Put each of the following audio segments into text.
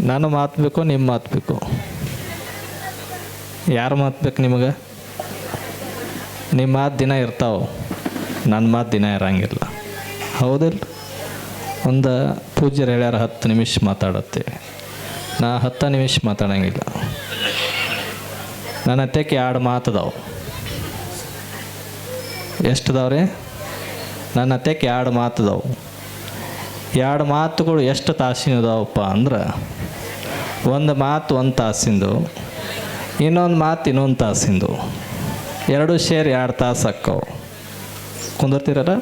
ನಾನು ಮಾತು ಬೇಕು ನಿಮ್ಮ ಮಾತು ಬೇಕು. ಯಾರು ಮಾತು ಬೇಕು ನಿಮಗೆ? ನಿಮ್ಮ ಮಾತು ದಿನ ಇರ್ತಾವೆ. ನನ್ನ ಮಾತು ದಿನ ಇರಂಗಿಲ್ಲ. ಹೌದಿಲ್ಲ ಒಂದು ಪೂಜ್ಯರು ಹೇಳ್ಯಾರ, ಹತ್ತು ನಿಮಿಷ ಮಾತಾಡತ್ತೆ. ನಾ ಹತ್ತು ನಿಮಿಷ ಮಾತಾಡಂಗಿಲ್ಲ. ನನ್ನ ಅತ್ತೆಕ್ಕೆ ಎರಡು ಮಾತದಾವು ಎಷ್ಟು ಅದಾವ್ರಿ ನನ್ನ ಅತ್ತೆಕ್ಕೆ ಎರಡು ಮಾತದಾವು ಎರಡು ಮಾತುಗಳು ಎಷ್ಟು ತಾಸಿನ ಅದಾವಪ್ಪ ಅಂದ್ರೆ ಒಂದು ಮಾತು ಒಂದು ತಾಸಿಂದು, ಇನ್ನೊಂದು ಮಾತು ಇನ್ನೊಂದು ತಾಸಿಂದು. ಎರಡು ಶೇರ್ ಎರಡು ತಾಸು ಅಕ್ಕವು ಕುಂದಿರ್ತೀರಲ್ಲ?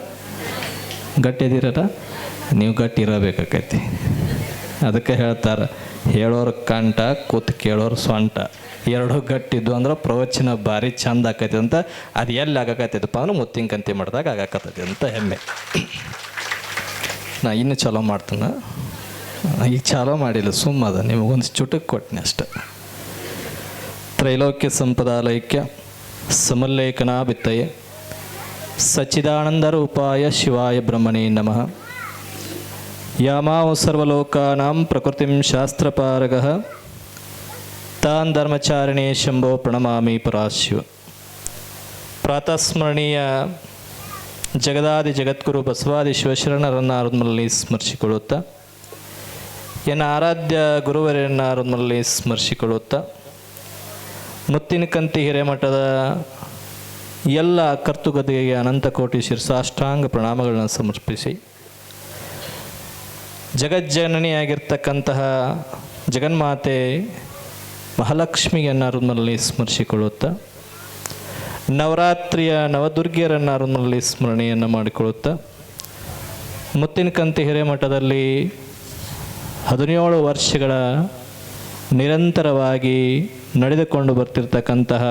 ಗಟ್ಟಿದ್ದೀರಲ್ಲ? ನೀವು ಗಟ್ಟಿ ಇರಬೇಕಾಕೈತಿ. ಅದಕ್ಕೆ ಹೇಳ್ತಾರೆ, ಹೇಳೋರು ಕಂಠ, ಕೂತು ಕೇಳೋರು ಸೊಂಟ. ಎರಡು ಗಟ್ಟಿದ್ದು ಅಂದ್ರೆ ಪ್ರವಚನ ಭಾರಿ ಚಂದ ಆಕೈತಿ ಅಂತ ಅದು ಎಲ್ಲಿ ಆಗಾಕತ್ತೈತಪ್ಪ ಅಂದ್ರೆ ಮುತ್ತಿನ ಕಂತಿ ಮಾಡಿದಾಗ ಆಗಾಕತ್ತೈತಿ ಅಂತ ಹೆಮ್ಮೆ. ನಾ ಇನ್ನು ಚಲೋ ಮಾಡ್ತಾನೆ. ಈಗ ಚಾಲೋ ಮಾಡಿಲ್ಲ ಸುಮ್ಮದ ನಿಮಗೊಂದು ಚುಟುಕು ಕೊಟ್ಟನೆ ಅಷ್ಟೆ. ತ್ರೈಲೋಕ್ಯ ಸಂಪದಾಲೈಕ್ಯ ಸಮಲ್ಲೇಖನಾಭಿತ್ತಯೆ. ಸಚ್ಚಿದಾನಂದ ರೂಪಾಯ ಶಿವಾಯ ಬ್ರಹ್ಮಣೇ ನಮಃ. ಯಾಮಾವು ಸರ್ವಲೋಕಾನಾಂ ಪ್ರಕೃತಿಂ ಶಾಸ್ತ್ರಪಾರಗ. ತಾನ್ ಧರ್ಮಚಾರಿಣೇ ಶಂಭೋ ಪ್ರಣಮಾಮಿ ಪರಾಶಿವ. ಪ್ರಾತಸ್ಮರಣೀಯ ಜಗದಾದಿ ಜಗದ್ಗುರು ಬಸವಾದಿ ಶಿವಶರಣರನ್ನಾರದಲ್ಲಿ ಸ್ಮರಿಸಿಕೊಳ್ಳುತ್ತಾ ಎನ್ನ ಆರಾಧ್ಯ ಗುರುವರನ್ನಾರದಲ್ಲಿ ಸ್ಮರಿಸಿಕೊಳ್ಳುತ್ತಾ ಮುತ್ತಿನಕಂತಿ ಹಿರೇಮಠದ ಎಲ್ಲ ಕರ್ತುಗದೆಗೆ ಅನಂತಕೋಟಿ ಶಿರಸಾಷ್ಟಾಂಗ ಪ್ರಣಾಮಗಳನ್ನು ಸಮರ್ಪಿಸಿ ಜಗಜ್ಜನನಿಯಾಗಿರ್ತಕ್ಕಂತಹ ಜಗನ್ಮಾತೆ ಮಹಾಲಕ್ಷ್ಮಿಯನ್ನಾರದಲ್ಲಿ ಸ್ಮರಿಸಿಕೊಳ್ಳುತ್ತಾ ನವರಾತ್ರಿಯ ನವದುರ್ಗಿಯರನ್ನಾರದಲ್ಲಿ ಸ್ಮರಣೆಯನ್ನು ಮಾಡಿಕೊಳ್ಳುತ್ತಾ ಮುತ್ತಿನಕಂತಿ ಹಿರೇಮಠದಲ್ಲಿ ಹದಿನೇಳು ವರ್ಷಗಳ ನಿರಂತರವಾಗಿ ನಡೆದುಕೊಂಡು ಬರ್ತಿರ್ತಕ್ಕಂತಹ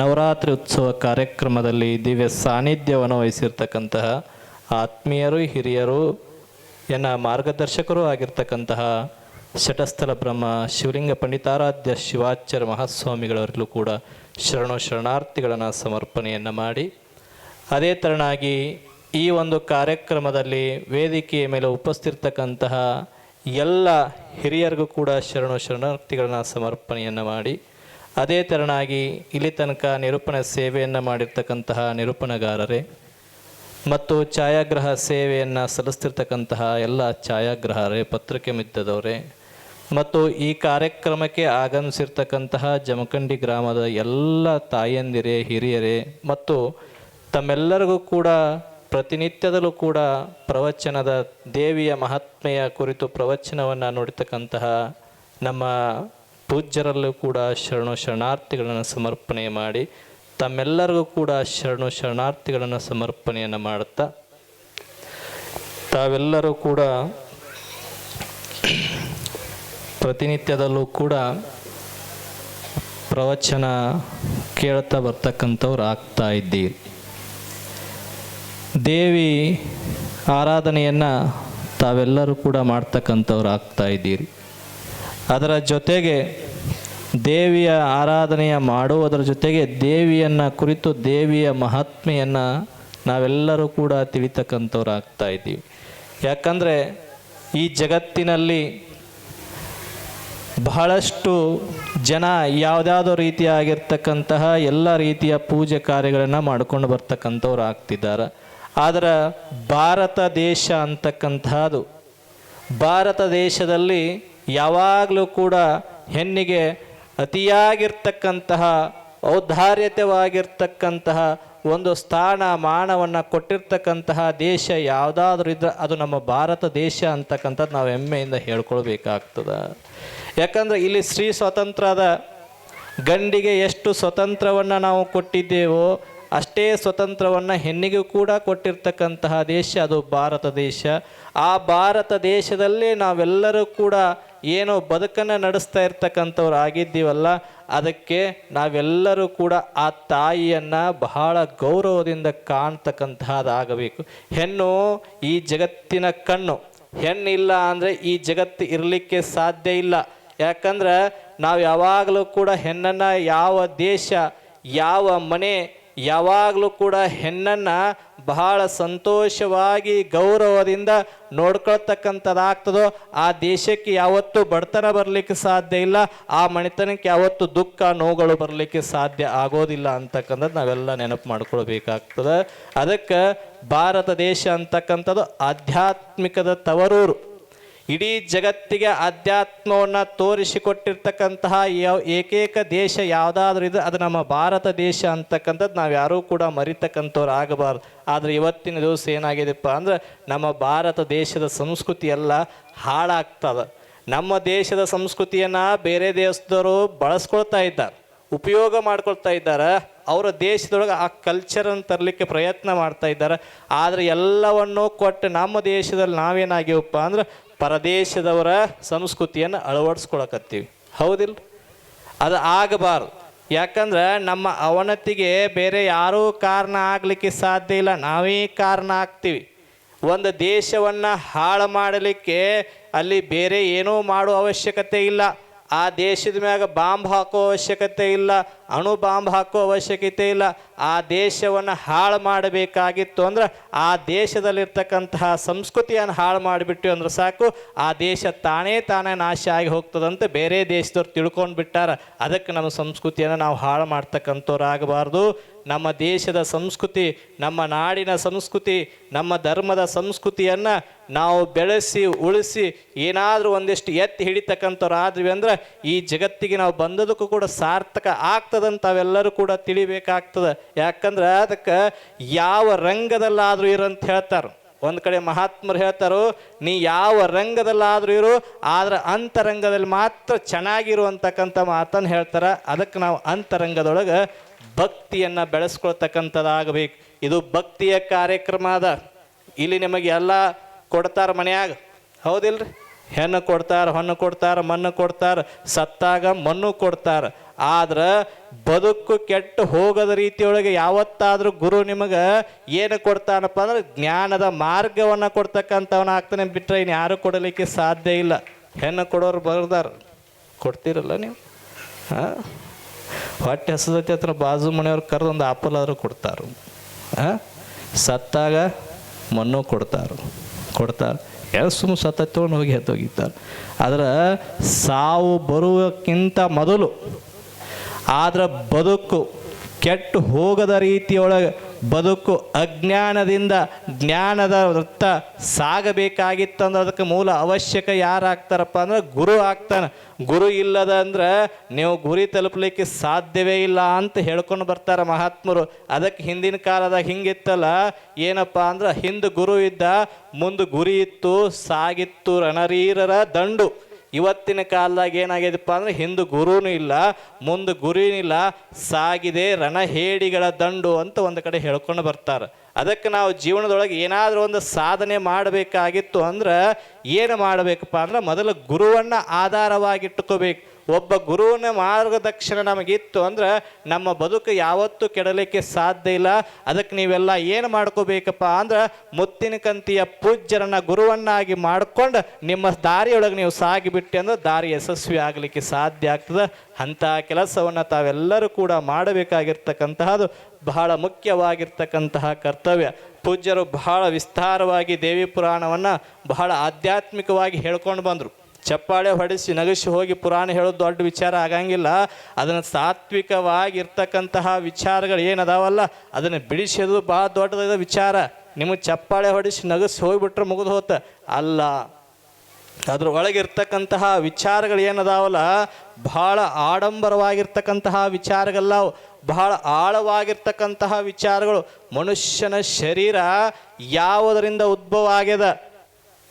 ನವರಾತ್ರಿ ಉತ್ಸವ ಕಾರ್ಯಕ್ರಮದಲ್ಲಿ ದಿವ್ಯ ಸಾನ್ನಿಧ್ಯವನ್ನು ವಹಿಸಿರ್ತಕ್ಕಂತಹ ಆತ್ಮೀಯರು, ಹಿರಿಯರು, ಎನ್ನ ಮಾರ್ಗದರ್ಶಕರು ಆಗಿರ್ತಕ್ಕಂತಹ ಶಟಸ್ಥಲ ಬ್ರಹ್ಮ, ಶಿವಲಿಂಗ ಪಂಡಿತಾರಾಧ್ಯ ಶಿವಾಚಾರ್ಯ ಮಹಾಸ್ವಾಮಿಗಳವರಿಗೂ ಕೂಡ ಶರಣು ಶರಣಾರ್ಥಿಗಳನ್ನು ಸಮರ್ಪಣೆಯನ್ನು ಮಾಡಿ, ಅದೇ ತರನಾಗಿ ಈ ಒಂದು ಕಾರ್ಯಕ್ರಮದಲ್ಲಿ ವೇದಿಕೆಯ ಮೇಲೆ ಉಪಸ್ಥಿರ್ತಕ್ಕಂತಹ ಎಲ್ಲ ಹಿರಿಯರಿಗೂ ಕೂಡ ಶರಣು ಶರಣಾರ್ಥಿಗಳನ್ನ ಸಮರ್ಪಣೆಯನ್ನು ಮಾಡಿ, ಅದೇ ತೆರನಾಗಿ ಇಲ್ಲಿ ತನಕ ನಿರೂಪಣ ಸೇವೆಯನ್ನು ಮಾಡಿರ್ತಕ್ಕಂತಹ ನಿರೂಪಣಗಾರರೇ, ಮತ್ತು ಛಾಯಾಗ್ರಹ ಸೇವೆಯನ್ನು ಸಲ್ಲಿಸ್ತಿರ್ತಕ್ಕಂತಹ ಎಲ್ಲ ಛಾಯಾಗ್ರಹರೇ, ಪತ್ರಿಕೆ ಮಿತ್ತದವರೇ ಮತ್ತು ಈ ಕಾರ್ಯಕ್ರಮಕ್ಕೆ ಆಗಮಿಸಿರ್ತಕ್ಕಂತಹ ಜಮಖಂಡಿ ಗ್ರಾಮದ ಎಲ್ಲ ತಾಯಂದಿರೇ, ಹಿರಿಯರೇ, ಮತ್ತು ತಮ್ಮೆಲ್ಲರಿಗೂ ಕೂಡ ಪ್ರತಿನಿತ್ಯದಲ್ಲೂ ಕೂಡ ಪ್ರವಚನದ ದೇವಿಯ ಮಹಾತ್ಮೆಯ ಕುರಿತು ಪ್ರವಚನವನ್ನು ನೋಡಿರ್ತಕ್ಕಂತಹ ನಮ್ಮ ಪೂಜ್ಯರಲ್ಲೂ ಕೂಡ ಶರಣು ಶರಣಾರ್ಥಿಗಳನ್ನು ಸಮರ್ಪಣೆ ಮಾಡಿ ತಮ್ಮೆಲ್ಲರಿಗೂ ಕೂಡ ಶರಣು ಶರಣಾರ್ಥಿಗಳನ್ನು ಸಮರ್ಪಣೆಯನ್ನು ಮಾಡುತ್ತಾ ತಾವೆಲ್ಲರೂ ಕೂಡ ಪ್ರತಿನಿತ್ಯದಲ್ಲೂ ಕೂಡ ಪ್ರವಚನ ಕೇಳ್ತಾ ಬರ್ತಕ್ಕಂಥವ್ರು ಆಗ್ತಾ ಇದ್ದೀರಿ. ದೇವಿ ಆರಾಧನೆಯನ್ನು ತಾವೆಲ್ಲರೂ ಕೂಡ ಮಾಡ್ತಕ್ಕಂಥವ್ರು ಆಗ್ತಾ ಇದ್ದೀರಿ. ಅದರ ಜೊತೆಗೆ ದೇವಿಯ ಆರಾಧನೆಯ ಮಾಡುವುದರ ಜೊತೆಗೆ ದೇವಿಯನ್ನು ಕುರಿತು ದೇವಿಯ ಮಹಾತ್ಮೆಯನ್ನು ನಾವೆಲ್ಲರೂ ಕೂಡ ತಿಳಿತಕ್ಕಂಥವ್ರು ಆಗ್ತಾ ಇದ್ದೀವಿ. ಯಾಕಂದರೆ ಈ ಜಗತ್ತಿನಲ್ಲಿ ಬಹಳಷ್ಟು ಜನ ಯಾವುದ್ಯಾವುದೋ ರೀತಿಯಾಗಿರ್ತಕ್ಕಂತಹ ಎಲ್ಲ ರೀತಿಯ ಪೂಜೆ ಕಾರ್ಯಗಳನ್ನು ಮಾಡ್ಕೊಂಡು ಬರ್ತಕ್ಕಂಥವ್ರು ಆಗ್ತಿದ್ದಾರೆ. ಆದರೆ ಭಾರತ ದೇಶ ಅಂತಕ್ಕಂಥದ್ದು. ಭಾರತ ದೇಶದಲ್ಲಿ ಯಾವಾಗಲೂ ಕೂಡ ಹೆಣ್ಣಿಗೆ ಅತಿಯಾಗಿರ್ತಕ್ಕಂತಹ, ಔದಾರ್ಯತೆವಾಗಿರ್ತಕ್ಕಂತಹ ಒಂದು ಸ್ಥಾನ ಮಾನವನ್ನು ಕೊಟ್ಟಿರ್ತಕ್ಕಂತಹ ದೇಶ ಯಾವುದಾದ್ರೂ ಇದ್ರೆ ಅದು ನಮ್ಮ ಭಾರತ ದೇಶ ಅಂತಕ್ಕಂಥದ್ದು ನಾವು ಹೆಮ್ಮೆಯಿಂದ ಹೇಳ್ಕೊಳ್ಬೇಕಾಗ್ತದೆ. ಯಾಕಂದರೆ ಇಲ್ಲಿ ಸ್ತ್ರೀ ಸ್ವತಂತ್ರದ ಗಂಡಿಗೆ ಎಷ್ಟು ಸ್ವತಂತ್ರವನ್ನು ನಾವು ಕೊಟ್ಟಿದ್ದೇವೋ ಅಷ್ಟೇ ಸ್ವತಂತ್ರವನ್ನು ಹೆಣ್ಣಿಗೂ ಕೂಡ ಕೊಟ್ಟಿರ್ತಕ್ಕಂತಹ ದೇಶ ಅದು ಭಾರತ ದೇಶ. ಆ ಭಾರತ ದೇಶದಲ್ಲಿ ನಾವೆಲ್ಲರೂ ಕೂಡ ಏನೋ ಬದುಕನ್ನು ನಡೆಸ್ತಾ ಇರ್ತಕ್ಕಂಥವ್ರು ಆಗಿದ್ದೀವಲ್ಲ, ಅದಕ್ಕೆ ನಾವೆಲ್ಲರೂ ಕೂಡ ಆ ತಾಯಿಯನ್ನು ಬಹಳ ಗೌರವದಿಂದ ಕಾಣ್ತಕ್ಕಂತಹದಾಗಬೇಕು. ಹೆಣ್ಣು ಈ ಜಗತ್ತಿನ ಕಣ್ಣು. ಹೆಣ್ಣಿಲ್ಲ ಅಂದರೆ ಈ ಜಗತ್ತು ಇರಲಿಕ್ಕೆ ಸಾಧ್ಯ ಇಲ್ಲ. ಯಾಕಂದ್ರೆ ನಾವು ಯಾವಾಗಲೂ ಕೂಡ ಹೆಣ್ಣನ್ನು ಯಾವ ದೇಶ, ಯಾವ ಮನೆ ಯಾವಾಗಲೂ ಕೂಡ ಹೆಣ್ಣನ್ನು ಬಹಳ ಸಂತೋಷವಾಗಿ ಗೌರವದಿಂದ ನೋಡ್ಕೊಳ್ತಕ್ಕಂಥದ್ದಾಗ್ತದೋ ಆ ದೇಶಕ್ಕೆ ಯಾವತ್ತೂ ಬಡತನ ಬರಲಿಕ್ಕೆ ಸಾಧ್ಯ ಇಲ್ಲ, ಆ ಮಣಿತನಕ್ಕೆ ಯಾವತ್ತೂ ದುಃಖ, ನೋವುಗಳು ಬರಲಿಕ್ಕೆ ಸಾಧ್ಯ ಆಗೋದಿಲ್ಲ ಅಂತಕ್ಕಂಥದ್ದು ನಾವೆಲ್ಲ ನೆನಪು ಮಾಡ್ಕೊಳ್ಬೇಕಾಗ್ತದೆ. ಅದಕ್ಕೆ ಭಾರತ ದೇಶ ಅಂತಕ್ಕಂಥದ್ದು ಆಧ್ಯಾತ್ಮಿಕದ ತವರೂರು. ಇಡೀ ಜಗತ್ತಿಗೆ ಅಧ್ಯಾತ್ಮವನ್ನು ತೋರಿಸಿಕೊಟ್ಟಿರ್ತಕ್ಕಂತಹ ಏಕೈಕ ದೇಶ ಯಾವುದಾದ್ರೂ ಇದೆ ಅದು ನಮ್ಮ ಭಾರತ ದೇಶ ಅಂತಕ್ಕಂಥದ್ದು ನಾವು ಯಾರೂ ಕೂಡ ಮರಿತಕ್ಕಂಥವ್ರು ಆಗಬಾರ್ದು. ಆದರೆ ಇವತ್ತಿನ ದಿವಸ ಏನಾಗಿದೆಪ್ಪ ಅಂದ್ರೆ ನಮ್ಮ ಭಾರತ ದೇಶದ ಸಂಸ್ಕೃತಿ ಎಲ್ಲ ಹಾಳಾಗ್ತದೆ. ನಮ್ಮ ದೇಶದ ಸಂಸ್ಕೃತಿಯನ್ನು ಬೇರೆ ದೇಶದವರು ಬಳಸ್ಕೊಳ್ತಾ ಇದ್ದಾರೆ, ಉಪಯೋಗ ಮಾಡ್ಕೊಳ್ತಾ ಇದ್ದಾರೆ. ಅವರ ದೇಶದೊಳಗೆ ಆ ಕಲ್ಚರನ್ನು ತರಲಿಕ್ಕೆ ಪ್ರಯತ್ನ ಮಾಡ್ತಾ ಇದ್ದಾರೆ. ಆದರೆ ಎಲ್ಲವನ್ನೂ ಕೊಟ್ಟು ನಮ್ಮ ದೇಶದಲ್ಲಿ ನಾವೇನಾಗಿವಪ್ಪ ಅಂದ್ರೆ ಪರದೇಶದವರ ಸಂಸ್ಕೃತಿಯನ್ನು ಅಳವಡಿಸ್ಕೊಳಕತ್ತೀವಿ. ಹೌದಿಲ್ಲ ಅದು ಆಗಬಾರ್ದು. ಯಾಕಂದ್ರೆ ನಮ್ಮ ಅವನತಿಗೆ ಬೇರೆ ಯಾರೂ ಕಾರಣ ಆಗಲಿಕ್ಕೆ ಸಾಧ್ಯ ಇಲ್ಲ. ನಾವೇ ಕಾರಣ ಆಗ್ತೀವಿ. ಒಂದು ದೇಶವನ್ನು ಹಾಳು ಮಾಡಲಿಕ್ಕೆ ಅಲ್ಲಿ ಬೇರೆ ಏನೂ ಮಾಡೋ ಅವಶ್ಯಕತೆ ಇಲ್ಲ. ಆ ದೇಶದ ಮ್ಯಾಗ ಬಾಂಬ್ ಹಾಕೋ ಅವಶ್ಯಕತೆ ಇಲ್ಲ, ಅಣು ಬಾಂಬ್ ಹಾಕೋ ಅವಶ್ಯಕತೆ ಇಲ್ಲ. ಆ ದೇಶವನ್ನು ಹಾಳು ಮಾಡಬೇಕಾಗಿತ್ತು ಅಂದ್ರೆ ಆ ದೇಶದಲ್ಲಿರ್ತಕ್ಕಂತಹ ಸಂಸ್ಕೃತಿಯನ್ನು ಹಾಳು ಮಾಡಿಬಿಟ್ಟು ಅಂದ್ರೆ ಸಾಕು. ಆ ದೇಶ ತಾನೇ ತಾನೇ ನಾಶ ಆಗಿ ಹೋಗ್ತದಂತ ಬೇರೆ ದೇಶದವ್ರು ತಿಳ್ಕೊಂಡು ಬಿಟ್ಟಾರ ಅದಕ್ಕೆ ನಮ್ಮ ಸಂಸ್ಕೃತಿಯನ್ನು ನಾವು ಹಾಳು ಮಾಡ್ತಕ್ಕಂಥವ್ರು ಆಗಬಾರ್ದು. ನಮ್ಮ ದೇಶದ ಸಂಸ್ಕೃತಿ, ನಮ್ಮ ನಾಡಿನ ಸಂಸ್ಕೃತಿ, ನಮ್ಮ ಧರ್ಮದ ಸಂಸ್ಕೃತಿಯನ್ನು ನಾವು ಬೆಳೆಸಿ, ಉಳಿಸಿ, ಏನಾದರೂ ಒಂದಿಷ್ಟು ಎತ್ತಿ ಹಿಡಿತಕ್ಕಂಥವ್ರು ಆದ್ವಿ ಅಂದ್ರೆ ಈ ಜಗತ್ತಿಗೆ ನಾವು ಬಂದದಕ್ಕೂ ಕೂಡ ಸಾರ್ಥಕ ಆಗ್ತದಂತ ಅವೆಲ್ಲರೂ ಕೂಡ ತಿಳಿಬೇಕಾಗ್ತದೆ. ಯಾಕಂದ್ರೆ ಅದಕ್ಕೆ ಯಾವ ರಂಗದಲ್ಲಾದರೂ ಇರಂತ ಹೇಳ್ತಾರೆ. ಒಂದು ಕಡೆ ಮಹಾತ್ಮರು ಹೇಳ್ತಾರೋ, ನೀ ಯಾವ ರಂಗದಲ್ಲಾದರೂ ಇರು, ಆದ್ರೆ ಅಂತರಂಗದಲ್ಲಿ ಮಾತ್ರ ಚೆನ್ನಾಗಿರು ಅಂತಕ್ಕಂಥ ಮಾತನ್ನು ಹೇಳ್ತಾರೆ. ಅದಕ್ಕೆ ನಾವು ಅಂತರಂಗದೊಳಗೆ ಭಕ್ತಿಯನ್ನು ಬೆಳೆಸ್ಕೊಳ್ತಕ್ಕಂಥದ್ದಾಗಬೇಕು. ಇದು ಭಕ್ತಿಯ ಕಾರ್ಯಕ್ರಮ ಅದ. ಇಲ್ಲಿ ನಿಮಗೆ ಎಲ್ಲ ಕೊಡ್ತಾರ ಮನೆಯಾಗ. ಹೌದಿಲ್ರಿ? ಹೆಣ್ಣು ಕೊಡ್ತಾರೆ, ಹೊಣ್ಣು ಕೊಡ್ತಾರೆ, ಮಣ್ಣು ಕೊಡ್ತಾರೆ, ಸತ್ತಾಗ ಮಣ್ಣು ಕೊಡ್ತಾರೆ. ಆದ್ರೆ ಬದುಕು ಕೆಟ್ಟು ಹೋಗದ ರೀತಿಯೊಳಗೆ ಯಾವತ್ತಾದರೂ ಗುರು ನಿಮಗೆ ಏನು ಕೊಡ್ತಾನಪ್ಪ ಅಂದ್ರೆ ಜ್ಞಾನದ ಮಾರ್ಗವನ್ನು ಕೊಡ್ತಕ್ಕಂಥವನ ಆಗ್ತಾನೆ ಬಿಟ್ಟರೆ ಇನ್ನು ಯಾರು ಕೊಡಲಿಕ್ಕೆ ಸಾಧ್ಯ ಇಲ್ಲ. ಹೆಣ್ಣು ಕೊಡೋರು ಬರ್ದಾರ. ಕೊಡ್ತೀರಲ್ಲ ನೀವು? ಹಾಂ? ಹೊಟ್ಟೆ ಹಸದತಿ ಹತ್ರ ಬಾಜು ಮನೆಯವ್ರು ಕರೆದು ಒಂದು ಆಪಲ್ ಆದರೂ ಕೊಡ್ತಾರೆ. ಸತ್ತಾಗ ಮಣ್ಣು ಕೊಡ್ತಾರೆ. ಕೊಡ್ತಾರೆ. ಎಲ್ಲ ಸುಮ್ಮ ಸತ್ತ ತೊಗೊಂಡು ಹೋಗಿ ಎತ್ತೋಗಿದ್ದಾರೆ ಆದ್ರೆ ಸಾವು ಬರುವಕ್ಕಿಂತ ಮೊದಲು ಆದ್ರೆ ಬದುಕು ಕೆಟ್ಟು ಹೋಗದ ರೀತಿಯೊಳಗೆ ಬದುಕು ಅಜ್ಞಾನದಿಂದ ಜ್ಞಾನದ ವೃತ್ತ ಸಾಗಬೇಕಾಗಿತ್ತು ಅಂದ್ರೆ ಅದಕ್ಕೆ ಮೂಲ ಅವಶ್ಯಕ ಯಾರಾಗ್ತಾರಪ್ಪ ಅಂದ್ರೆ ಗುರು ಆಗ್ತಾನೆ. ಗುರು ಇಲ್ಲದ ಅಂದ್ರೆ ನೀವು ಗುರಿ ತಲುಪಲಿಕ್ಕೆ ಸಾಧ್ಯವೇ ಇಲ್ಲ ಅಂತ ಹೇಳ್ಕೊಂಡು ಬರ್ತಾರೆ ಮಹಾತ್ಮರು. ಅದಕ್ಕೆ ಹಿಂದಿನ ಕಾಲದಾಗ ಹಿಂಗಿತ್ತಲ್ಲ, ಏನಪ್ಪ ಅಂದ್ರೆ ಹಿಂದೆ ಗುರು ಇದ್ದ, ಮುಂದೆ ಗುರಿ ಇತ್ತು, ಸಾಗಿತ್ತು ರಣರೀರರ ದಂಡು. ಇವತ್ತಿನ ಕಾಲದಾಗ ಏನಾಗಿದೆಪ್ಪ ಅಂದ್ರೆ ಹಿಂದೆ ಗುರುನೂ ಇಲ್ಲ, ಮುಂದೆ ಗುರಿನಿಲ್ಲ ಸಾಗಿದೆ ರಣಹೇಡಿಗಳ ದಂಡು ಅಂತ ಒಂದು ಕಡೆ ಹೇಳ್ಕೊಂಡು ಬರ್ತಾರೆ. ಅದಕ್ಕೆ ನಾವು ಜೀವನದೊಳಗೆ ಏನಾದರೂ ಒಂದು ಸಾಧನೆ ಮಾಡಬೇಕಾಗಿತ್ತು ಅಂದ್ರೆ ಏನು ಮಾಡಬೇಕಪ್ಪ ಅಂದ್ರೆ ಮೊದಲು ಗುರುವನ್ನು ಆಧಾರವಾಗಿಟ್ಟುಕೋಬೇಕು. ಒಬ್ಬ ಗುರುವಿನ ಮಾರ್ಗದರ್ಶನ ನಮಗಿತ್ತು ಅಂದ್ರೆ ನಮ್ಮ ಬದುಕು ಯಾವತ್ತೂ ಕೆಡಲಿಕ್ಕೆ ಸಾಧ್ಯ ಇಲ್ಲ. ಅದಕ್ಕೆ ನೀವೆಲ್ಲ ಏನು ಮಾಡ್ಕೋಬೇಕಪ್ಪ ಅಂದ್ರೆ ಮುತ್ತಿನ ಕಂತಿಯ ಪೂಜ್ಯರನ್ನ ಗುರುವನ್ನಾಗಿ ಮಾಡ್ಕೊಂಡು ನಿಮ್ಮ ದಾರಿಯೊಳಗೆ ನೀವು ಸಾಗಿಬಿಟ್ಟೆ ಅಂದ್ರೆ ದಾರಿ ಯಶಸ್ವಿ ಆಗಲಿಕ್ಕೆ ಸಾಧ್ಯ ಆಗ್ತದೆ. ಅಂತಹ ಕೆಲಸವನ್ನು ತಾವೆಲ್ಲರೂ ಕೂಡ ಮಾಡಬೇಕಾಗಿರ್ತಕ್ಕಂತಹದ್ದು ಬಹಳ ಮುಖ್ಯವಾಗಿರ್ತಕ್ಕಂತಹ ಕರ್ತವ್ಯ. ಪೂಜ್ಯರು ಬಹಳ ವಿಸ್ತಾರವಾಗಿ ದೇವಿ ಪುರಾಣವನ್ನು ಬಹಳ ಆಧ್ಯಾತ್ಮಿಕವಾಗಿ ಹೇಳ್ಕೊಂಡು ಬಂದರು. ಚಪ್ಪಾಳೆ ಹೊಡೆಸಿ ನಗಿಸಿ ಹೋಗಿ ಪುರಾಣ ಹೇಳೋದು ದೊಡ್ಡ ವಿಚಾರ ಆಗಂಗಿಲ್ಲ. ಅದನ್ನು ಸಾತ್ವಿಕವಾಗಿರ್ತಕ್ಕಂತಹ ವಿಚಾರಗಳು ಏನದಾವಲ್ಲ? ಅದನ್ನು ಬಿಡಿಸೋದು ಭಾಳ ದೊಡ್ಡದಾದ ವಿಚಾರ. ನಿಮಗೆ ಚಪ್ಪಾಳೆ ಹೊಡಿಸಿ ನಗಿಸಿ ಹೋಗಿಬಿಟ್ರೆ ಮುಗಿದು ಹೋತ. ಅಲ್ಲ. ಅದ್ರ ಒಳಗಿರ್ತಕ್ಕಂತಹ ವಿಚಾರಗಳು ಏನದಾವಲ್ಲ? ಬಹಳ ಆಡಂಬರವಾಗಿರ್ತಕ್ಕಂತಹ ವಿಚಾರಗಳಲ್ಲ. ಬಹಳ ಆಳವಾಗಿರ್ತಕ್ಕಂತಹ ವಿಚಾರಗಳು. ಮನುಷ್ಯನ ಶರೀರ ಯಾವುದರಿಂದ ಉದ್ಭವ ಆಗ್ಯದ?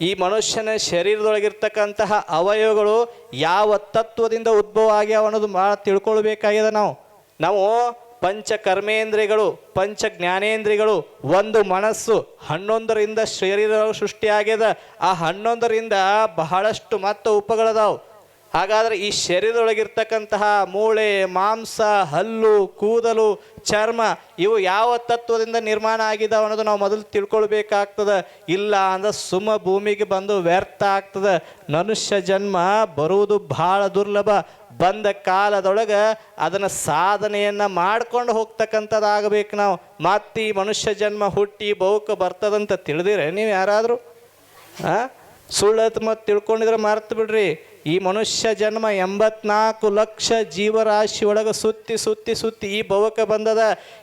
ಈ ಮನುಷ್ಯನ ಶರೀರದೊಳಗಿರ್ತಕ್ಕಂತಹ ಅವಯವಗಳು ಯಾವ ತತ್ವದಿಂದ ಉದ್ಭವ ಆಗ್ಯಾವ ಅನ್ನೋದು ಭಾಳ ತಿಳ್ಕೊಳ್ಬೇಕಾಗಿದೆ ನಾವು. ನಾವು ಪಂಚ ಕರ್ಮೇಂದ್ರಿಗಳು ಪಂಚ ಜ್ಞಾನೇಂದ್ರಿಗಳು ಒಂದು ಮನಸ್ಸು ಹನ್ನೊಂದರಿಂದ ಶರೀರ ಸೃಷ್ಟಿಯಾಗ್ಯದ. ಆ ಹನ್ನೊಂದರಿಂದ ಬಹಳಷ್ಟು ಮತ್ತು ಉಪಗಳದಾವು. ಹಾಗಾದ್ರೆ ಈ ಶರೀರದೊಳಗಿರ್ತಕ್ಕಂತಹ ಮೂಳೆ, ಮಾಂಸ, ಹಲ್ಲು, ಕೂದಲು, ಚರ್ಮ ಇವು ಯಾವ ತತ್ವದಿಂದ ನಿರ್ಮಾಣ ಆಗಿದಾವ ಅನ್ನೋದು ನಾವು ಮೊದಲು ತಿಳ್ಕೊಳ್ಬೇಕಾಗ್ತದ. ಇಲ್ಲ ಅಂದ್ರೆ ಸುಮ್ಮ ಭೂಮಿಗೆ ಬಂದು ವ್ಯರ್ಥ ಆಗ್ತದ. ಮನುಷ್ಯ ಜನ್ಮ ಬರುವುದು ಬಹಳ ದುರ್ಲಭ. ಬಂದ ಕಾಲದೊಳಗೆ ಅದನ್ನು ಸಾಧನೆಯನ್ನು ಮಾಡ್ಕೊಂಡು ಹೋಗ್ತಕ್ಕಂಥದ್ದಾಗಬೇಕು ನಾವು. ಮತ್ತೆ ಮನುಷ್ಯ ಜನ್ಮ ಹುಟ್ಟಿ ಬೌಕ ಬರ್ತದಂತ ತಿಳಿದಿರೆ ನೀವು ಯಾರಾದರೂ? ಹಾಂ ಸುಳ್ಳತ್ ಮತ್ತು ತಿಳ್ಕೊಂಡಿದ್ರೆ ಮರ್ತು ಬಿಡ್ರಿ. ಈ ಮನುಷ್ಯ ಜನ್ಮ ಎಂಬತ್ನಾಲ್ಕು ಲಕ್ಷ ಜೀವರಾಶಿ ಒಳಗೆ ಸುತ್ತಿ ಸುತ್ತಿ ಸುತ್ತಿ ಈ ಭವಕ್ಕೆ ಬಂದದ.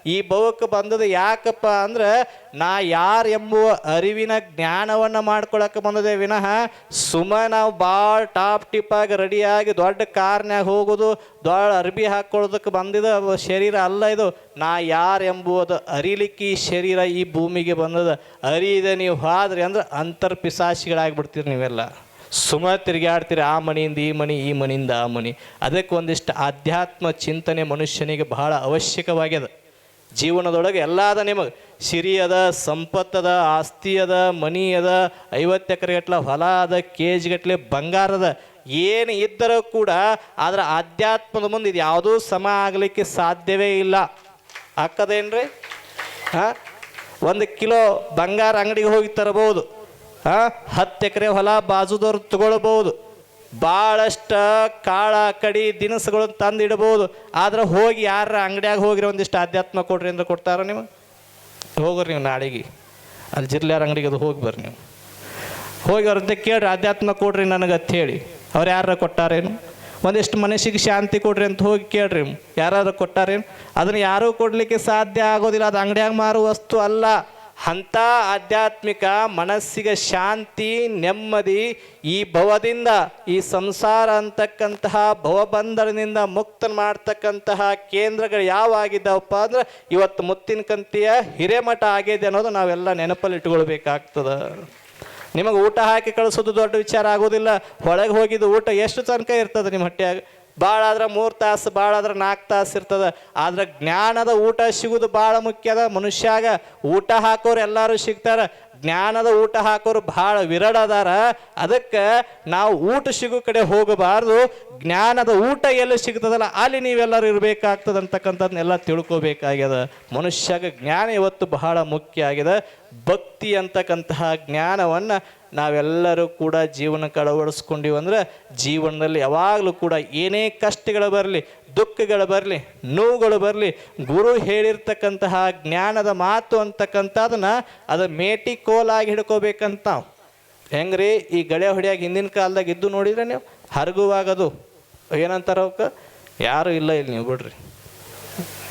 ಈ ಭವಕ್ಕೆ ಬಂದದ ಯಾಕಪ್ಪ ಅಂದ್ರೆ ನಾ ಯಾರು ಎಂಬುವ ಅರಿವಿನ ಜ್ಞಾನವನ್ನು ಮಾಡ್ಕೊಳಕ್ಕೆ ಬಂದದೆ. ವಿನಃ ಸುಮ ನಾವು ಭಾಳ ಟಾಪ್ ಟಿಪ್ಪಾಗಿ ರೆಡಿಯಾಗಿ ದೊಡ್ಡ ಕಾರ್ನ್ಯಾಗ ಹೋಗೋದು, ದೊಡ್ಡ ಅರ್ಬಿ ಹಾಕ್ಕೊಳ್ಳೋದಕ್ಕೆ ಬಂದಿದ ಶರೀರ ಅಲ್ಲ ಇದು. ನಾ ಯಾರು ಎಂಬುವುದು ಅರಿಲಿಕ್ಕೆ ಈ ಶರೀರ ಈ ಭೂಮಿಗೆ ಬಂದದ. ಅರಿಯದೆ ನೀವು ಹಾದ್ರಿ ಅಂದ್ರೆ ಅಂತರ್ ಪಿಸಾಸಿಗಳಾಗ್ಬಿಡ್ತೀರಿ ನೀವೆಲ್ಲ. ಸುಮ ತಿರುಗಾಡ್ತೀರಿ, ಆ ಮನೆಯಿಂದ ಈ ಮನೆ, ಈ ಮನೆಯಿಂದ ಆ ಮನೆ. ಅದಕ್ಕೆ ಒಂದಿಷ್ಟು ಆಧ್ಯಾತ್ಮ ಚಿಂತನೆ ಮನುಷ್ಯನಿಗೆ ಬಹಳ ಅವಶ್ಯಕವಾಗ್ಯದ. ಜೀವನದೊಳಗೆ ಎಲ್ಲ ಅದ ನಿಮಗೆ ಸಿರಿ ಅದ ಸಂಪತ್ತದ ಆಸ್ತಿ ಅದ ಮನಿ ಅದ ಐವತ್ತು ಎಕರೆ ಗಟ್ಲೆ ಹೊಲ ಅದ ಕೆ ಜಿ ಗಟ್ಲೆ ಬಂಗಾರ ಅದ ಏನು ಇದ್ದರೂ ಕೂಡ ಅದರ ಆಧ್ಯಾತ್ಮದ ಮುಂದೆ ಇದು ಯಾವುದೂ ಸಮ ಆಗಲಿಕ್ಕೆ ಸಾಧ್ಯವೇ ಇಲ್ಲ. ಹಾಕದೇನ್ರಿ ಹಾಂ ಒಂದು ಕಿಲೋ ಬಂಗಾರ ಅಂಗಡಿಗೆ ಹೋಗಿ ತರಬಹುದು. ಹತ್ತು ಎಕರೆ ಹೊಲ ಬಾಜುದವ್ರು ತಗೊಳ್ಬೋದು ಭಾಳಷ್ಟು ಕಾಳ ಕಡಿ ದಿನಸುಗಳನ್ನು ತಂದು ಇಡ್ಬೋದು ಆದ್ರೆ ಹೋಗಿ ಯಾರ ಅಂಗಡಿಯಾಗ ಹೋಗಿರಿ ಒಂದಿಷ್ಟು ಆಧ್ಯಾತ್ಮ ಕೊಡ್ರಿ ಅಂದ್ರೆ ಕೊಡ್ತಾರ ನೀವು ಹೋಗ್ರಿ ನೀವು ನಾಳೆಗೆ. ಅಲ್ಲಿ ಜಿರ್ಲ್ಯಾರ ಅಂಗಡಿಗೆ ಅದು ಹೋಗಿ ಬರ್ರಿ ನೀವು. ಹೋಗಿ ಅವ್ರದ್ದೇ ಕೇಳ್ರಿ ಆಧ್ಯಾತ್ಮ ಕೊಡ್ರಿ ನನಗೆ ಅಂತ ಹೇಳಿ. ಅವ್ರು ಯಾರ ಕೊಟ್ಟಾರೇನು? ಒಂದಿಷ್ಟು ಮನಸ್ಸಿಗೆ ಶಾಂತಿ ಕೊಡ್ರಿ ಅಂತ ಹೋಗಿ ಕೇಳ್ರಿ ಯಾರಾದ್ರು ಕೊಟ್ಟಾರೇನು? ಅದನ್ನು ಯಾರೂ ಕೊಡಲಿಕ್ಕೆ ಸಾಧ್ಯ ಆಗೋದಿಲ್ಲ. ಅದು ಅಂಗಡಿಯಾಗ ಮಾರುವ ವಸ್ತು ಅಲ್ಲ. ಅಂಥ ಆಧ್ಯಾತ್ಮಿಕ ಮನಸ್ಸಿಗೆ ಶಾಂತಿ, ನೆಮ್ಮದಿ ಈ ಭವದಿಂದ, ಈ ಸಂಸಾರ ಅಂತಕ್ಕಂತಹ ಭವಬಂಧನದಿಂದ ಮುಕ್ತ ಮಾಡ್ತಕ್ಕಂತಹ ಕೇಂದ್ರಗಳು ಯಾವಾಗಿದ್ದಾವಪ್ಪ ಅಂದ್ರೆ ಇವತ್ತು ಮುತ್ತಿನ ಕಂತಿಯ ಹಿರೇಮಠ ಆಗಿದೆ ಅನ್ನೋದು ನಾವೆಲ್ಲ ನೆನಪಲ್ಲಿ ಇಟ್ಕೊಳ್ಬೇಕಾಗ್ತದ. ನಿಮಗೆ ಊಟ ಹಾಕಿ ಕಳಿಸೋದು ದೊಡ್ಡ ವಿಚಾರ ಆಗೋದಿಲ್ಲ. ಒಳಗೆ ಹೋಗಿದ್ದು ಊಟ ಎಷ್ಟು ತನಕ ಇರ್ತದೆ ನಿಮ್ಮ ಹೊಟ್ಟೆಯಾಗ? ಭಾಳ ಆದ್ರೆ ಮೂರು ತಾಸು ಭಾಳ ಆದ್ರೆ ನಾಲ್ಕು ತಾಸು ಇರ್ತದೆ. ಆದ್ರೆ ಜ್ಞಾನದ ಊಟ ಸಿಗೋದು ಭಾಳ ಮುಖ್ಯ ಅದ. ಮನುಷ್ಯಾಗ ಊಟ ಹಾಕೋರು ಎಲ್ಲರೂ ಸಿಗ್ತಾರೆ. ಜ್ಞಾನದ ಊಟ ಹಾಕೋರು ಭಾಳ ವಿರಳ ಅದಾರ. ಅದಕ್ಕೆ ನಾವು ಊಟ ಸಿಗೋ ಕಡೆ ಹೋಗಬಾರ್ದು. ಜ್ಞಾನದ ಊಟ ಎಲ್ಲಿ ಸಿಗ್ತದಲ್ಲ ಅಲ್ಲಿ ನೀವೆಲ್ಲರೂ ಇರಬೇಕಾಗ್ತದೆ ಅಂತಕ್ಕಂಥದ್ದನ್ನೆಲ್ಲ ತಿಳ್ಕೊಬೇಕಾಗ್ಯದ. ಮನುಷ್ಯಾಗ ಜ್ಞಾನ ಇವತ್ತು ಬಹಳ ಮುಖ್ಯ ಆಗಿದೆ ಭಕ್ತಿ ಅಂತಕ್ಕಂತಹ ಜ್ಞಾನವನ್ನು ನಾವೆಲ್ಲರೂ ಕೂಡ ಜೀವನಕ್ಕೆ ಅಳವಡಿಸ್ಕೊಂಡಿವಂದ್ರೆ ಜೀವನದಲ್ಲಿ ಯಾವಾಗಲೂ ಕೂಡ ಏನೇ ಕಷ್ಟಗಳು ಬರಲಿ ದುಃಖಗಳು ಬರಲಿ, ನೋವುಗಳು ಬರಲಿ, ಗುರು ಹೇಳಿರ್ತಕ್ಕಂತಹ ಜ್ಞಾನದ ಮಾತು ಅಂತಕ್ಕಂಥದನ್ನ ಅದು ಮೇಟಿ ಕೋಲಾಗಿ ಹಿಡ್ಕೋಬೇಕಂತ ಹೆಂಗ್ರಿ, ಈ ಗಳೆ ಹೊಡಿಯಾಗ ಹಿಂದಿನ ಕಾಲದಾಗ ಇದ್ದು ನೋಡಿದ್ರೆ ನೀವು? ಹರಗುವಾಗದು. ಏನಂತಾರ ಅವಕ್ಕೆ? ಯಾರು ಇಲ್ಲ ಇಲ್ಲಿ ನೀವು ಬಿಡ್ರಿ.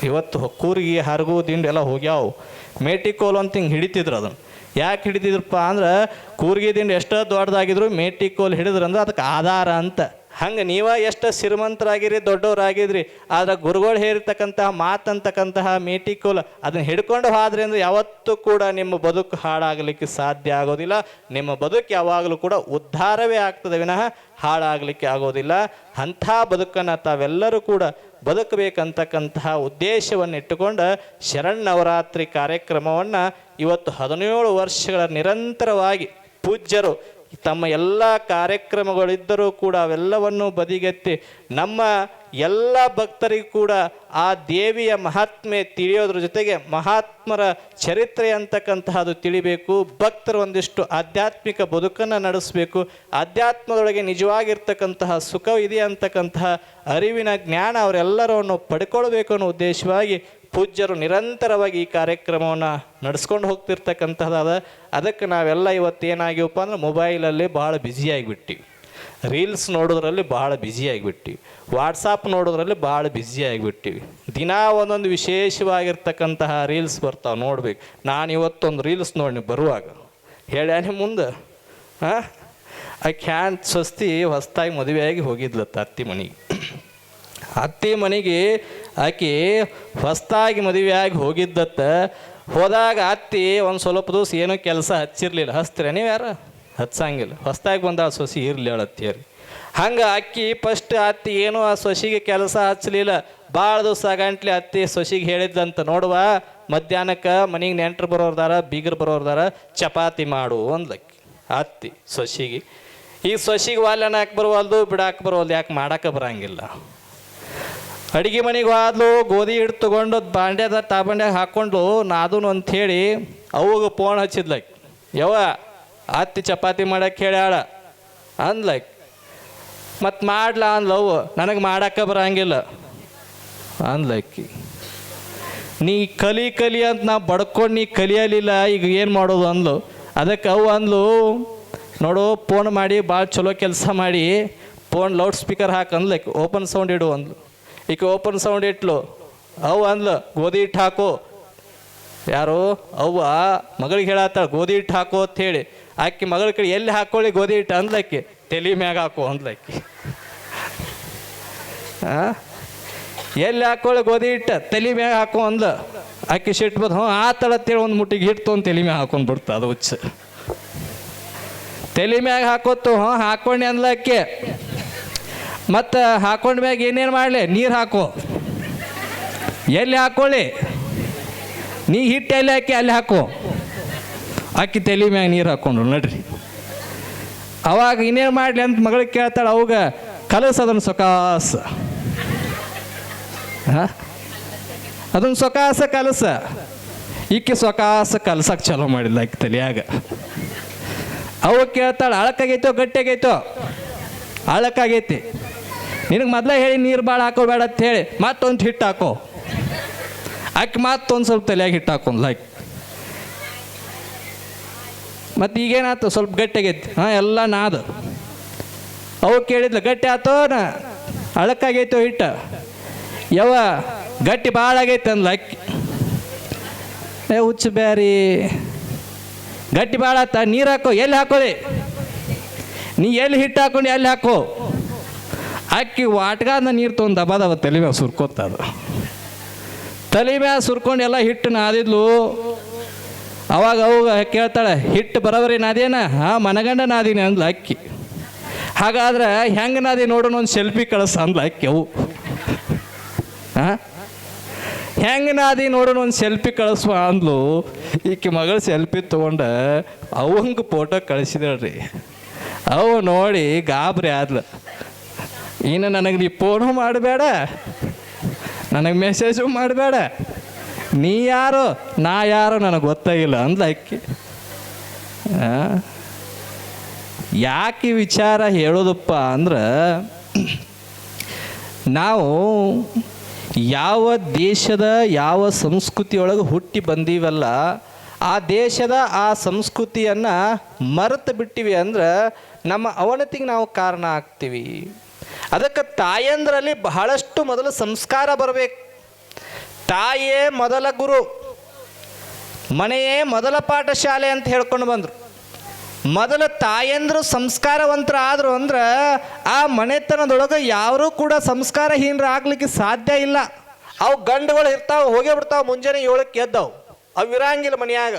ಇವತ್ತು ಕೂರಿಗೆ ಹರಗು ದಿಂಡು ಎಲ್ಲ ಹೋಗ್ಯಾವು. ಮೇಟಿಕೋಲ್ ಅಂತ ಹಿಂಗೆ ಹಿಡಿತಿದ್ರು ಅದನ್ನು. ಯಾಕೆ ಹಿಡಿತಿದ್ರಪ್ಪ ಅಂದ್ರೆ, ಕೂರ್ಗಿದಿಂದ ಎಷ್ಟೋ ದೊಡ್ಡದಾಗಿದ್ರು ಮೇಟಿ ಕೋಲ್ ಹಿಡಿದ್ರಂದ್ರೆ ಅದಕ್ಕೆ ಆಧಾರ ಅಂತ. ಹಂಗೆ ನೀವ ಎಷ್ಟು ಶ್ರೀಮಂತರಾಗಿರಿ, ದೊಡ್ಡವರಾಗಿದ್ರಿ, ಆದ್ರೆ ಗುರುಗಳು ಹೇರಿರ್ತಕ್ಕಂತಹ ಮಾತಂತಕ್ಕಂತಹ ಮೇಟಿಕೋಲ್ ಅದನ್ನ ಹಿಡ್ಕೊಂಡು ಹೋದ್ರಿ ಅಂದ್ರೆ ಯಾವತ್ತೂ ಕೂಡ ನಿಮ್ಮ ಬದುಕು ಹಾಳಾಗಲಿಕ್ಕೆ ಸಾಧ್ಯ ಆಗೋದಿಲ್ಲ. ನಿಮ್ಮ ಬದುಕು ಯಾವಾಗಲೂ ಕೂಡ ಉದ್ಧಾರವೇ ಆಗ್ತದೆ, ವಿನಃ ಹಾಳಾಗಲಿಕ್ಕೆ ಆಗೋದಿಲ್ಲ. ಅಂಥ ಬದುಕನ್ನು ತಾವೆಲ್ಲರೂ ಕೂಡ ಬದುಕಬೇಕಂತಕ್ಕಂತಹ ಉದ್ದೇಶವನ್ನು ಇಟ್ಟುಕೊಂಡು ಶರಣ್ಣವರಾತ್ರಿ ಕಾರ್ಯಕ್ರಮವನ್ನು ಇವತ್ತು ಹದಿನೇಳು ವರ್ಷಗಳ ನಿರಂತರವಾಗಿ ಪೂಜ್ಯರು ತಮ್ಮ ಎಲ್ಲ ಕಾರ್ಯಕ್ರಮಗಳಿದ್ದರೂ ಕೂಡ ಅವೆಲ್ಲವನ್ನು ಬದಿಗೆತ್ತಿ ನಮ್ಮ ಎಲ್ಲ ಭಕ್ತರಿಗೂ ಕೂಡ ಆ ದೇವಿಯ ಮಹಾತ್ಮೆ ತಿಳಿಯೋದ್ರ ಜೊತೆಗೆ ಮಹಾತ್ಮರ ಚರಿತ್ರೆ ಅಂತಕ್ಕಂತಹದ್ದು ತಿಳಿಬೇಕು. ಭಕ್ತರು ಒಂದಿಷ್ಟು ಆಧ್ಯಾತ್ಮಿಕ ಬದುಕನ್ನು ನಡೆಸಬೇಕು. ಆಧ್ಯಾತ್ಮದೊಳಗೆ ನಿಜವಾಗಿರ್ತಕ್ಕಂತಹ ಸುಖ ಇದೆ ಅಂತಕ್ಕಂತಹ ಅರಿವಿನ ಜ್ಞಾನ ಅವರೆಲ್ಲರನ್ನು ಪಡ್ಕೊಳ್ಬೇಕು ಅನ್ನೋ ಉದ್ದೇಶವಾಗಿ ಪೂಜ್ಯರು ನಿರಂತರವಾಗಿ ಈ ಕಾರ್ಯಕ್ರಮವನ್ನು ನಡೆಸ್ಕೊಂಡು ಹೋಗ್ತಿರ್ತಕ್ಕಂಥದ್ದಾದ, ಅದಕ್ಕೆ ನಾವೆಲ್ಲ ಇವತ್ತು ಏನಾಗಿವಪ್ಪ ಅಂದ್ರೆ ಮೊಬೈಲಲ್ಲಿ ಭಾಳ ಬ್ಯುಸಿಯಾಗಿಬಿಟ್ಟಿವಿ ರೀಲ್ಸ್ ನೋಡೋದ್ರಲ್ಲಿ ಭಾಳ ಬ್ಯುಸಿಯಾಗಿಬಿಟ್ಟಿವಿ ವಾಟ್ಸಾಪ್ ನೋಡೋದ್ರಲ್ಲಿ ಭಾಳ ಬ್ಯುಸಿಯಾಗಿಬಿಟ್ಟಿವಿ ದಿನಾ ಒಂದೊಂದು ವಿಶೇಷವಾಗಿರ್ತಕ್ಕಂತಹ ರೀಲ್ಸ್ ಬರ್ತಾವೆ, ನೋಡ್ಬೇಕು. ನಾನು ಇವತ್ತೊಂದು ರೀಲ್ಸ್ ನೋಡಿ ಬರುವಾಗ. ಹೇಳ್ಯಾನೆ ಮುಂದೆ? ಹಾಂ ಆ ಕ್ಯಾನ್ ಸ್ವಸ್ತಿ ಹೊಸ್ದಾಗಿ ಮದುವೆಯಾಗಿ ಹೋಗಿದ್ಲತ್ತ ಅತ್ತಿ ಮನೆಗೆ. ಅತ್ತಿ ಮನೆಗೆ ಆಕಿ ಹೊಸ್ತಾಗಿ ಮದುವೆಯಾಗಿ ಹೋಗಿದ್ದತ್ತ. ಹೋದಾಗ ಅತ್ತಿ ಒಂದು ಸ್ವಲ್ಪ ದಿವಸ ಏನೂ ಕೆಲಸ ಹಚ್ಚಿರಲಿಲ್ಲ. ಹಚ್ತೀರ ನೀವು ಯಾರು? ಹಚ್ಚಂಗಿಲ್ಲ. ಹೊಸ್ದಾಗಿ ಬಂದ ಆ ಸೊಸಿ ಇರಲಿ ಹೇಳತ್ತೀರಿ ಹಂಗೆ ಅಕ್ಕಿ ಫಸ್ಟ್ ಅತ್ತಿ ಏನೂ ಆ ಸೊಸಿಗೆ ಕೆಲಸ ಹಚ್ಚಲಿಲ್ಲ ಭಾಳ ದಿವಸ ಗಂಟ್ಲೆ ಅತ್ತಿ ಸೊಸಿಗೆ ಹೇಳಿದ್ದಂತ ನೋಡುವ. ಮಧ್ಯಾಹ್ನಕ್ಕೆ ಮನೆಗೆ ನೆಂಟ್ರು ಬರೋರ್ದಾರ, ಬೀಗರು ಬರೋರ್ದಾರ, ಚಪಾತಿ ಮಾಡು ಅಂದ್ಲಕ್ಕಿ ಅತ್ತಿ ಸೊಸಿಗೆ. ಈ ಸೊಸಿಗೆ ವಾಲ್ಯನ ಹಾಕಿ ಬರುವಲ್ದು? ಬಿಡಾಕ ಬರುವಲ್ದು ಯಾಕೆ ಮಾಡಕ್ಕೆ ಬರಂಗಿಲ್ಲ. ಅಡಿಗೆ ಮನೆಗೆ ಹೋದ್ಲು ಗೋಧಿ ಹಿಟ್ಟು ತೊಗೊಂಡು ಬಾಂಡ್ಯದ ತಾಬಂಡ್ಯಾಗ ಹಾಕ್ಕೊಂಡು ನಾದೂನು ಅಂಥೇಳಿ ಅವಾಗ ಫೋನ್ ಹಚ್ಚಿದ್ಲೈಕ್ ಯವ್ವ ಅತ್ತಿ ಚಪಾತಿ ಮಾಡಕ್ಕೆ ಹೇಳ್ಯಾಳ ಅಂದ್ಲೈಕ್. ಮತ್ತು ಮಾಡ್ಲಾ ಅಂದ್ಲವು ನನಗೆ ಮಾಡಕ್ಕೆ ಬರಂಗಿಲ್ಲ ಅಂದ್ಲಕ್ಕಿ ನೀ ಕಲಿ ಕಲಿ ಅಂತ ನಾ ಬಡ್ಕೊಂಡು ನೀ ಕಲಿಯಲಿಲ್ಲ, ಈಗ ಏನು ಮಾಡೋದು ಅಂದ್ಲು. ಅದಕ್ಕೆ ಅವು ಅಂದ್ಲು, ನೋಡು ಫೋನ್ ಮಾಡಿ ಭಾಳ ಚಲೋ ಕೆಲಸ ಮಾಡಿ ಫೋನ್ ಲೌಡ್ ಸ್ಪೀಕರ್ ಹಾಕಿ ಅಂದ್ಲಕ್ಕೆ ಓಪನ್ ಸೌಂಡ್ ಇಡು ಅಂದ್ಲು. ಈಗ ಓಪನ್ ಸೌಂಡ್ ಇಟ್ಲು. ಅವು ಅಂದ್ಲು, ಗೋಧಿ ಹಾಕು. ಯಾರು? ಅವ್ವ ಮಗಳಿಗೆ ಹೇಳತ್ತಾಳ, ಗೋಧಿ ಹಿಟ್ಟು ಹಾಕು ಅಂತ ಹೇಳಿ ಆಕಿ ಮಗಳ ಕಡೆ ಎಲ್ಲಿ ಹಾಕೊಳ್ಳಿ ಗೋಧಿ ಹಿಟ್ಟು ಅಂದ್ಲಕ್ಕಿ. ತಲೆ ಮ್ಯಾಗ ಹಾಕು ಅಂದ್ಲಕ್ಕಿ. ಎಲ್ಲಿ ಹಾಕೊಳ್ಳಿ ಗೋಧಿ ಹಿಟ್ಟು? ತಲೆ ಮ್ಯಾಗ ಹಾಕು ಅಂದ್ಲ. ಆಕಿ ಶಿಟ್ಟು ಬದ್, ಹ್ಞೂ, ಆ ತಳತ್ತೇಳಿ ಒಂದು ಮುಟ್ಟಿಗೆ ಹಿಟ್ಟು ಅಂತ ತಲೆ ಮ್ಯಾಗ ಹಾಕೊಂಡು ಬಿಡ್ತು ಅದು ಹುಚ್ಚ. ತಲೆ ಮ್ಯಾಗ ಹಾಕೋತು ಹ್ಞೂ, ಹಾಕೊಂಡೆ ಅಂದ್ಲಕ್ಕೆ. ಮತ್ತು ಹಾಕೊಂಡ ಮ್ಯಾಗ ಏನೇನು ಮಾಡಲಿ? ನೀರು ಹಾಕೋ. ಎಲ್ಲಿ ಹಾಕೊಳ್ಳಿ? ನೀ ಹಿಟ್ಟು ಎಲ್ಲಿ ಹಾಕಿ, ಅಲ್ಲಿ ಹಾಕು. ಅಕ್ಕಿ ತಲೆ ಮ್ಯಾಗ ನೀರು ಹಾಕೊಂಡ್ರು ನಡ್ರಿ. ಅವಾಗ ಇನ್ನೇನು ಮಾಡಲಿ ಅಂತ ಮಗಳಿಗೆ ಕೇಳ್ತಾಳೆ, ಅವಾಗ ಕಲಸ ಅದನ್ನು ಸೊಕಾಸ. ಹಾಂ? ಅದನ್ನು ಸೊಕಾಸ ಕಲಸ. ಈಕೆ ಸೊಕಾಸ ಕಲಸಕ್ಕೆ ಚಲೋ ಮಾಡಿಲ್ಲ ಆಕೆ ತಲೆಯಾಗ. ಅವ ಕೇಳ್ತಾಳೆ, ಅಳಕಾಗೈತೋ, ಗಟ್ಟಿಯಾಗೈತೋ? ಅಳಕಾಗೈತಿ. ನಿನಗೆ ಮೊದಲೇ ಹೇಳಿ, ನೀರು ಭಾಳ ಹಾಕೋಬೇಡ ಅಂತ ಹೇಳಿ, ಮತ್ತೊಂದು ಹಿಟ್ಟು ಹಾಕೋ. ಆಕೆ ಮತ್ತೊಂದು ಸ್ವಲ್ಪ ತಲೆಯಾಗಿ ಹಿಟ್ಟು ಹಾಕೊಂಡು ಲೈಕ್ ಮತ್ತು ಈಗೇನಾಯ್ತು ಸ್ವಲ್ಪ ಗಟ್ಟಿಯಾಗೈತಿ ಹಾಂ, ಎಲ್ಲ ನಾದ ಅವು ಕೇಳಿದ್ಲು, ಗಟ್ಟಿ ಆತೋ ನಾ? ಅಳಕಾಗೈತೋ ಹಿಟ್ಟು? ಯಾವ ಗಟ್ಟಿ ಭಾಳ ಆಗೈತೆ ಅಂದ್ಲ ಅಕ್ಕಿ ಏ, ಹುಚ್ಚು ಬ್ಯಾರಿ. ಗಟ್ಟಿ ಭಾಳ ಆತ, ನೀರು ಹಾಕೋ, ಎಲ್ಲಿ ಹಾಕೋಳಿ ನೀ ಎಲ್ಲಿ ಹಿಟ್ಟು ಹಾಕೊಂಡು ಎಲ್ಲಿ ಹಾಕೋ? ಅಕ್ಕಿ ವಾಟ್ಗಾದ ನೀರು ತೊಗೊಂಡು ದಬ ದಬ ತಲೆ ಮ್ಯಾಗ ಸುರ್ಕೋತ ಅದು. ತಲೆ ಮ್ಯಾಗ ಸುರ್ಕೊಂಡು ಎಲ್ಲ ಹಿಟ್ಟು ನಾದಿದ್ಲು. ಅವಾಗ ಅವಾಗ ಕೇಳ್ತಾಳೆ, ಹಿಟ್ಟು ಬರೋಬರಿ ನಾದೇನ? ಹಾಂ, ಮನಗಂಡ ನಾದೀನಿ ಅಂದ್ಲ ಅಕ್ಕಿ. ಹಾಗಾದ್ರೆ ಹೆಂಗೆ ನಾದಿ ನೋಡೋಣ ಒಂದು ಸೆಲ್ಫಿ ಕಳಿಸ ಅಂದ್ಲ ಅಕ್ಕಿ ಅವು. ಹಾಂ ಹೆಂಗೆ ನಾದಿ ನೋಡೋಣ ಒಂದು ಸೆಲ್ಫಿ ಕಳಿಸುವ ಅಂದ್ಲು. ಈಕೆ ಮಗಳು ಸೆಲ್ಫಿ ತೊಗೊಂಡ ಅವಂಗೆ ಫೋಟೋ ಕಳಿಸಿದಳ್ರಿ. ಅವು ನೋಡಿ ಗಾಬರಿ ಆದ್ಲು. ಇನ್ನು ನನಗೆ ನೀ ಫೋನು ಮಾಡಬೇಡ. ನನಗೆ ಮೆಸೇಜು ಮಾಡಬೇಡ. ನೀ ಯಾರು, ನಾ ಯಾರು ನನಗೆ ಗೊತ್ತಾಗಿಲ್ಲ ಅಂದ್ಲ ಅಕ್ಕಿ. ಯಾಕೆ ವಿಚಾರ ಹೇಳೋದಪ್ಪ ಅಂದ್ರೆ, ನಾವು ಯಾವ ದೇಶದ ಯಾವ ಸಂಸ್ಕೃತಿಯೊಳಗೆ ಹುಟ್ಟಿ ಬಂದೀವಲ್ಲ, ಆ ದೇಶದ ಆ ಸಂಸ್ಕೃತಿಯನ್ನು ಮರೆತು ಬಿಟ್ಟಿವಿ ಅಂದ್ರೆ, ನಮ್ಮ ಅವನತಿಗೆ ನಾವು ಕಾರಣ ಆಗ್ತೀವಿ. ಅದಕ್ಕೆ ತಾಯಂದ್ರಲ್ಲಿ ಬಹಳಷ್ಟು ಮೊದಲು ಸಂಸ್ಕಾರ ಬರಬೇಕು. ತಾಯಿಯೇ ಮೊದಲ ಗುರು, ಮನೆಯೇ ಮೊದಲ ಪಾಠಶಾಲೆ ಅಂತ ಹೇಳ್ಕೊಂಡು ಬಂದರು. ಮೊದಲ ತಾಯಂದ್ರು ಸಂಸ್ಕಾರವಂತರ ಆದರು ಅಂದ್ರೆ ಆ ಮನೆತನದೊಳಗೆ ಯಾರೂ ಕೂಡ ಸಂಸ್ಕಾರಹೀನರ ಆಗ್ಲಿಕ್ಕೆ ಸಾಧ್ಯ ಇಲ್ಲ. ಅವು ಗಂಡುಗಳು ಇರ್ತಾವೆ, ಹೋಗೇ ಬಿಡ್ತಾವೆ, ಮುಂಜಾನೆ ಏಳಕ್ಕೆ ಎದ್ದವು. ಅವು ಇರಂಗಿಲ್ಲ ಮನೆಯಾಗ.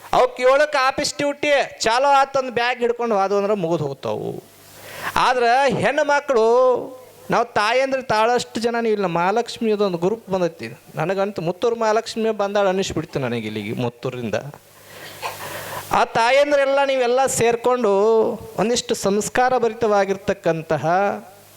ಅವಕ್ಕೆ ಏಳಕ್ಕೆ ಆಫೀಸ್ ಡ್ಯೂಟಿ ಚಾಲೋ ಆತಂದು ಬ್ಯಾಗ್ ಹಿಡ್ಕೊಂಡು ಹೋದವು ಅಂದ್ರೆ ಮುಗಿದು ಹೋಗ್ತಾವು. ಆದ್ರೆ ಹೆಣ್ಣು ಮಕ್ಕಳು, ನಾವು ತಾಯಂದ್ರೆ ತಾಳಷ್ಟು ಜನ ಇಲ್ಲ, ಮಹಾಲಕ್ಷ್ಮಿ ಅದೊಂದು ಗ್ರೂಪ್ ಬಂದೈತಿ ನನಗಂತೂ ಮುತ್ತೂರು ಮಹಾಲಕ್ಷ್ಮಿ ಬಂದಾಳ ಅನ್ನಿಸ್ಬಿಡ್ತು ನನಗೆ ಇಲ್ಲಿಗೆ ಮುತ್ತೂರಿಂದ. ಆ ತಾಯಂದ್ರೆಲ್ಲ ನೀವೆಲ್ಲ ಸೇರಿಕೊಂಡು ಒಂದಿಷ್ಟು ಸಂಸ್ಕಾರ ಭರಿತವಾಗಿರ್ತಕ್ಕಂತಹ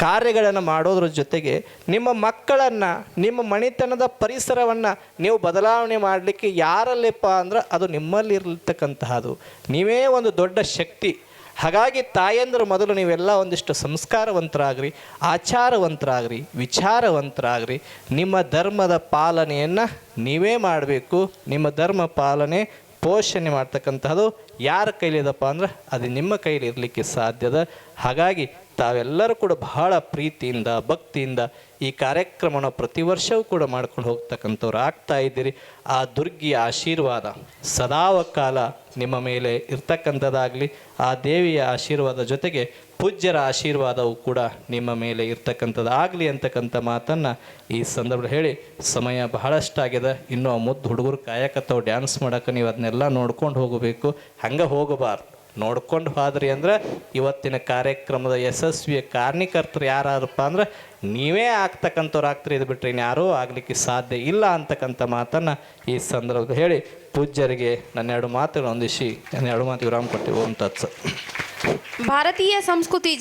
ಕಾರ್ಯಗಳನ್ನು ಮಾಡೋದ್ರ ಜೊತೆಗೆ ನಿಮ್ಮ ಮಕ್ಕಳನ್ನು, ನಿಮ್ಮ ಮಣಿತನದ ಪರಿಸರವನ್ನು ನೀವು ಬದಲಾವಣೆ ಮಾಡಲಿಕ್ಕೆ ಯಾರಲ್ಲಿಪ್ಪ ಅಂದ್ರೆ ಅದು ನಿಮ್ಮಲ್ಲಿ ಇರತಕ್ಕಂತಹದ್ದು ನೀವೇ ಒಂದು ದೊಡ್ಡ ಶಕ್ತಿ. ಹಾಗಾಗಿ ತಾಯಂದರು ಮೊದಲು ನೀವೆಲ್ಲ ಒಂದಿಷ್ಟು ಸಂಸ್ಕಾರವಂತರಾಗ್ರಿ, ಆಚಾರವಂತರಾಗ್ರಿ, ವಿಚಾರವಂತರಾಗ್ರಿ. ನಿಮ್ಮ ಧರ್ಮದ ಪಾಲನೆಯನ್ನು ನೀವೇ ಮಾಡಬೇಕು. ನಿಮ್ಮ ಧರ್ಮ ಪಾಲನೆ, ಪೋಷಣೆ ಮಾಡ್ತಕ್ಕಂಥದ್ದು ಯಾರ ಕೈಲಿದಪ್ಪ ಅಂದ್ರೆ, ಅದು ನಿಮ್ಮ ಕೈಲಿ ಇರಲಿಕ್ಕೆ ಸಾಧ್ಯದ. ಹಾಗಾಗಿ ತಾವೆಲ್ಲರೂ ಕೂಡ ಬಹಳ ಪ್ರೀತಿಯಿಂದ, ಭಕ್ತಿಯಿಂದ ಈ ಕಾರ್ಯಕ್ರಮನ ಪ್ರತಿ ವರ್ಷವೂ ಕೂಡ ಮಾಡ್ಕೊಂಡು ಹೋಗ್ತಕ್ಕಂಥವ್ರು ಆಗ್ತಾ ಇದ್ದೀರಿ. ಆ ದುರ್ಗಿಯ ಆಶೀರ್ವಾದ ಸದಾವ ಕಾಲ ನಿಮ್ಮ ಮೇಲೆ ಇರ್ತಕ್ಕಂಥದ್ದಾಗಲಿ, ಆ ದೇವಿಯ ಆಶೀರ್ವಾದ ಜೊತೆಗೆ ಪೂಜ್ಯರ ಆಶೀರ್ವಾದವು ಕೂಡ ನಿಮ್ಮ ಮೇಲೆ ಇರ್ತಕ್ಕಂಥದ್ದಾಗಲಿ ಅಂತಕ್ಕಂಥ ಮಾತನ್ನು ಈ ಸಂದರ್ಭದಲ್ಲಿ ಹೇಳಿ ಸಮಯ ಬಹಳಷ್ಟಾಗಿದೆ. ಇನ್ನೂ ಮುದ್ದು ಹುಡುಗರು ಕಾಯಕತ್ತವು ಡ್ಯಾನ್ಸ್ ಮಾಡೋಕೆ ನೀವು ಅದನ್ನೆಲ್ಲ ನೋಡ್ಕೊಂಡು ಹೋಗಬೇಕು. ಹಂಗೆ ಹೋಗಬಾರ್ದು. ನೋಡ್ಕೊಂಡು ಹೋದ್ರಿ ಅಂದ್ರೆ ಇವತ್ತಿನ ಕಾರ್ಯಕ್ರಮದ ಯಶಸ್ವಿಯ ಕಾರಣೀಕರ್ತರು ಯಾರಪ್ಪ ಅಂದ್ರೆ ನೀವೇ ಆಗ್ತಕ್ಕಂಥವ್ರು ಆಗ್ತೀರಿ, ಇದು ಬಿಟ್ಟರೆ ಇನ್ಯಾರೂ ಆಗಲಿಕ್ಕೆ ಸಾಧ್ಯ ಇಲ್ಲ ಅಂತಕ್ಕಂಥ ಮಾತನ್ನು ಈ ಸಂದರ್ಭದಲ್ಲಿ ಹೇಳಿ ಪೂಜ್ಯರಿಗೆ ನನ್ನ ಎರಡು ಮಾತುಗಳು ಹೊಂದಿಸಿ ನನ್ನ ಎರಡು ಮಾತು ವಿರಾಮ ಕೊಟ್ಟಿವಿ ಓಂ ತತ್ಸ. ಭಾರತೀಯ ಸಂಸ್ಕೃತಿ